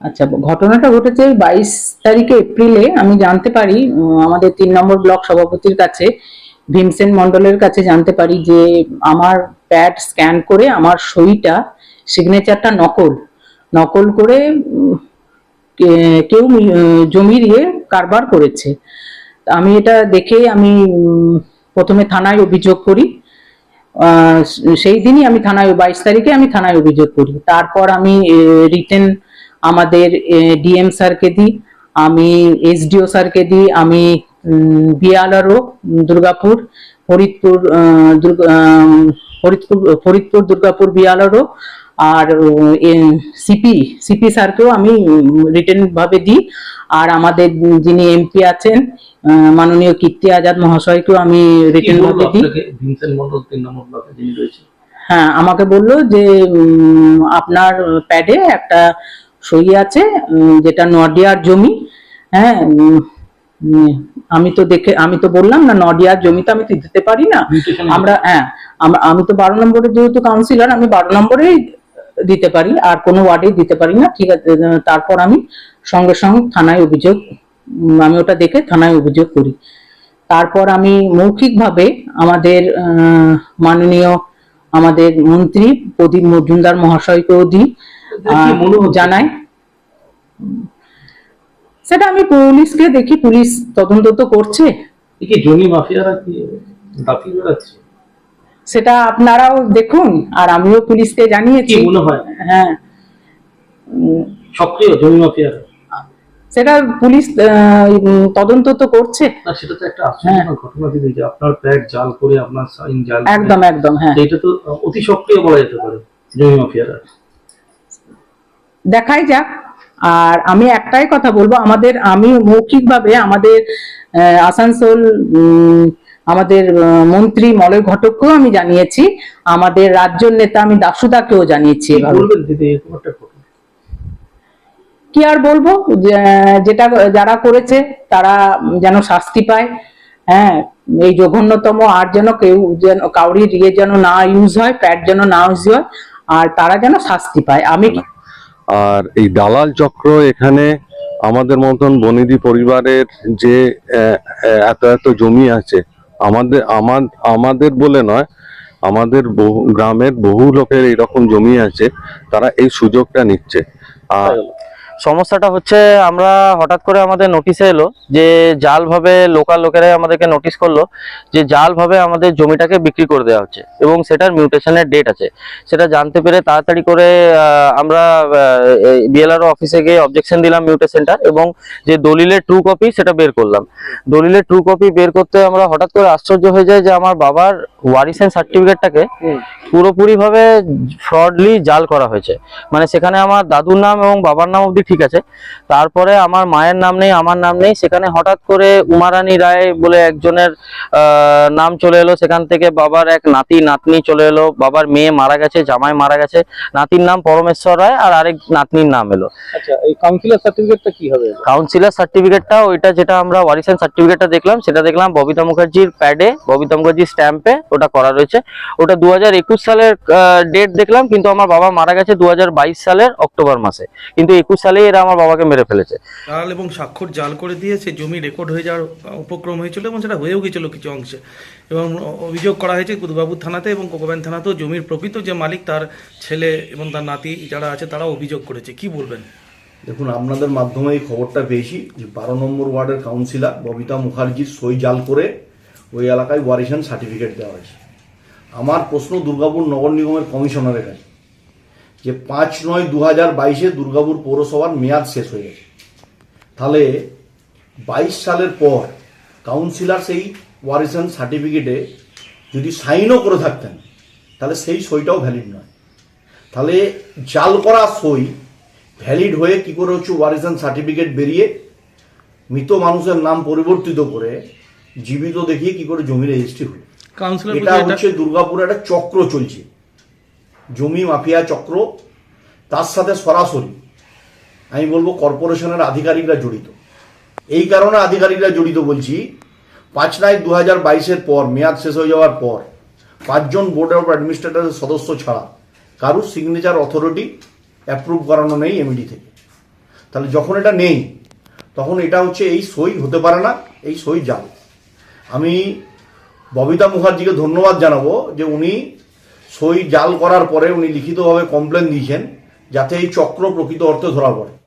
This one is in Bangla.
আচ্ছা ঘটনাটা ঘটেছে বাইশ তারিখে এপ্রিলে। আমি জানতে পারি আমাদের তিন নম্বর ব্লক সভাপতির কাছে ভীমসেন মন্ডলের কাছে জানতে পারি যে আমার প্যাড স্ক্যান করে আমার সইটা, সিগনেচারটা নকল। নকল করে কেউ জমি দিয়ে কারবার করেছে। আমি এটা দেখে আমি প্রথমে থানায় অভিযোগ করি। সেই দিনই আমি থানায়, বাইশ তারিখে আমি থানায় অভিযোগ করি। তারপর আমি রিটেন আমাদের ডিএম স্যারকে দিই আমি এসডিও স্যারকে দিই আমি বিয়ালারও দুর্গাপুর ফরিদপুর ফরিদপুর ফরিদপুর দুর্গাপুর বিয়ালারও আর সিপি সিপি স্যারকেও আমি ভাবে দিই। আর আমাদের যিনি এমপি আছেন মাননীয় কীর্তি আজাদ মহাশয়কেও আমি কি রিটেন বলব ভাবে দিই। হ্যাঁ আমাকে বলল যে আপনার প্যাডে একটা সই আছে যেটা নডিয়ার জমি। হ্যাঁ আমি তো দেখে আমি তো বললাম না নডিয়ার জমি তো আমি তো দিতে পারি না। আমরা হ্যাঁ আমি তো বারো নম্বরে যেহেতু কাউন্সিলর আমি বারো নম্বরেই দিতে পারি আর কোনো ওয়ার্ডেই দিতে পারি না। ঠিক আছে তারপর আমি সঙ্গে সঙ্গে থানায় অভিযোগ আমি ওটা দেখে থানায় অভিযোগ করি। তারপর আমি মৌখিকভাবে আমাদের আহ, মাননীয় আমাদের মন্ত্রী প্রদীপ মজুমদার মহাশয়কেও দিই। জানাই? সেটা আমি পুলিশকে দেখি পুলিশ তদন্ত তো করছে। কি জমি মাফিয়ারা কি? দাপি বেড়াচ্ছে সেটা আপনারাও দেখুন আর আমিও পুলিশকে জানিয়েছি। মনে হয়? হ্যাঁ। সক্রিয় জমি মাফিয়ারা সেটা পুলিশ তদন্ত তো করছে। না সেটা তো একটা আশ্চর্যজনক ঘটনা দিদি যে আপনার জাল করে আপনার সাইন জাল একদম একদম হ্যাঁ। এটা তো অতি সক্রিয় বলা যেতে পারে জমি মাফিয়ারা। দেখাই যাক। আর আমি একটাই কথা বলব আমাদের আমি মৌখিকভাবে আমাদের আসানসোল আমাদের মন্ত্রী মলয় ঘটককেও আমি জানিয়েছি আমাদের রাজ্য নেতা আমি দাসুদাকেও জানিয়েছি কি আর বলব? যেটা যারা করেছে তারা যেন শাস্তি পায়। হ্যাঁ এই জঘন্যতম আর যেন কেউ যেন কাউরির ইয়ে যেন না ইউজ হয় প্যাড যেন না ইউজ হয় আর তারা যেন শাস্তি পায়। আমি আর এই দালাল চক্র এখানে আমাদের মতন বনিদি পরিবারের যে এত এত জমি আছে, আমাদের, আমার, আমাদের বলে নয়, আমাদের বহু, গ্রামের বহু লোকের এরকম জমি আছে, তারা এই সুযোগটা নিচ্ছে। আর সমস্যাটা হচ্ছে আমরা হঠাৎ করে আমাদের নোটিশে এলো যে জালভাবে লোকাল লোকেরাই আমাদেরকে নোটিশ করল যে জালভাবে আমাদের জমিটাকে বিক্রি করে দেওয়া হচ্ছে এবং সেটার মিউটেশনের ডেট আছে। সেটা জানতে পেরে তাড়াতাড়ি করে আমরা বিএলআরও অফিসে গিয়ে অবজেকশন দিলাম মিউটেশনটা এবং যে দলিলের ট্রু কপি সেটা বের করলাম। দলিলের ট্রু কপি বের করতে আমরা হঠাৎ করে আশ্চর্য হয়ে যায় যে আমার বাবার ওয়ারিসেন সার্টিফিকেটটাকে পুরোপুরিভাবে ফ্রডলি জাল করা হয়েছে। মানে সেখানে আমার দাদুর নাম এবং বাবার নাম অবধি ঠিক আছে। তারপরে আমার মায়ের নাম নেই আমার নাম নেই। সেখানে হঠাৎ করে উমারানী রায় বলে একজনের নাম চলে এলো। সেখান থেকে বাবার এক নাতি নাতনি চলে এলো। বাবার মেয়ে মারা গেছে জামাই মারা গেছে। নাতির নাম পরমেশ্বর রায় আর আরেক নাতনির নাম এলো। আচ্ছা এই কাউন্সিলর সার্টিফিকেটটা কি হবে? কাউন্সিলর সার্টিফিকেটটা ওইটা যেটা আমরা ওয়ারিসান সার্টিফিকেটটা দেখলাম সেটা দেখলাম ববিতা মুখার্জির প্যাডে ববিতা মুখার্জির স্ট্যাম্পে ওটা করা রয়েছে। ওটা দু একুশ সালের ডেট দেখলাম কিন্তু আমার বাবা মারা গেছে দু বাইশ সালের অক্টোবর মাসে। কিন্তু একুশ সালেই এরা আমার বাবাকে মেরে ফেলেছে। জাল এবং স্বাক্ষর জাল করে দিয়ে সে জমি রেকর্ড হয়ে যাওয়ার উপক্রম হয়েছিল এবং সেটা হয়েও গেছিল কিছু অংশে। এবং অভিযোগ করা হয়েছে বুধবাবুর থানাতে এবং কোকোব্যান থানাতেও জমির প্রকৃত যে মালিক তার ছেলে এবং তার নাতি যারা আছে তারা অভিযোগ করেছে। কি বলবেন? দেখুন আপনাদের মাধ্যমে এই খবরটা পেয়েছি যে বারো নম্বর ওয়ার্ডের কাউন্সিলর ববিতা মুখার্জির সই জাল করে ওই এলাকায় ওয়ারিশান সার্টিফিকেট দেওয়া হয়েছে। আমার প্রশ্ন দুর্গাপুর নগর নিগমের কমিশনারের কাছে। যে পাঁচ নয় দু হাজার বাইশে দুর্গাপুর পৌরসভার মেয়াদ শেষ হয়ে গেছে। তাহলে বাইশ সালের পর কাউন্সিলার সেই ওয়ারিশান সার্টিফিকেটে যদি সাইনও করে থাকতেন তাহলে সেই সইটাও ভ্যালিড নয়। তাহলে জাল করা সই ভ্যালিড হয়ে কি করে হচ্ছে ওয়ারিশান সার্টিফিকেট বেরিয়ে মৃত মানুষের নাম পরিবর্তিত করে জীবিত দেখিয়ে কি করে জমি রেজিস্ট্রি হলো? কাউন্সিলর এটা হচ্ছে দুর্গাপুরে একটা চক্র চলছে। জমি, মাফিয়া, চক্র, তার সাথে সরাসরি, আমি বলব কর্পোরেশনের আধিকারিকরা জড়িত। এই কারণে আধিকারিকরা জড়িত বলছি, পাঁচ নাই দু হাজার বাইশের পর, মেয়াদ শেষ হয়ে যাওয়ার পর, পাঁচজন বোর্ড অফ অ্যাডমিনিস্ট্রেটরের সদস্য ছাড়া কারুর সিগনেচার অথরিটি অ্যাপ্রুভ করানো নেই এমডি থেকে। তাহলে যখন এটা নেই, তখন এটা হচ্ছে এই সই হতে পারে না, এই সই জাল আমি ববিতা মুখার্জিকে ধন্যবাদ জানাব যে উনি সই জাল করার পরে উনি লিখিতভাবে কমপ্লেন দিয়েছেন, যাতে এই চক্র প্রকৃত অর্থে ধরা পড়ে।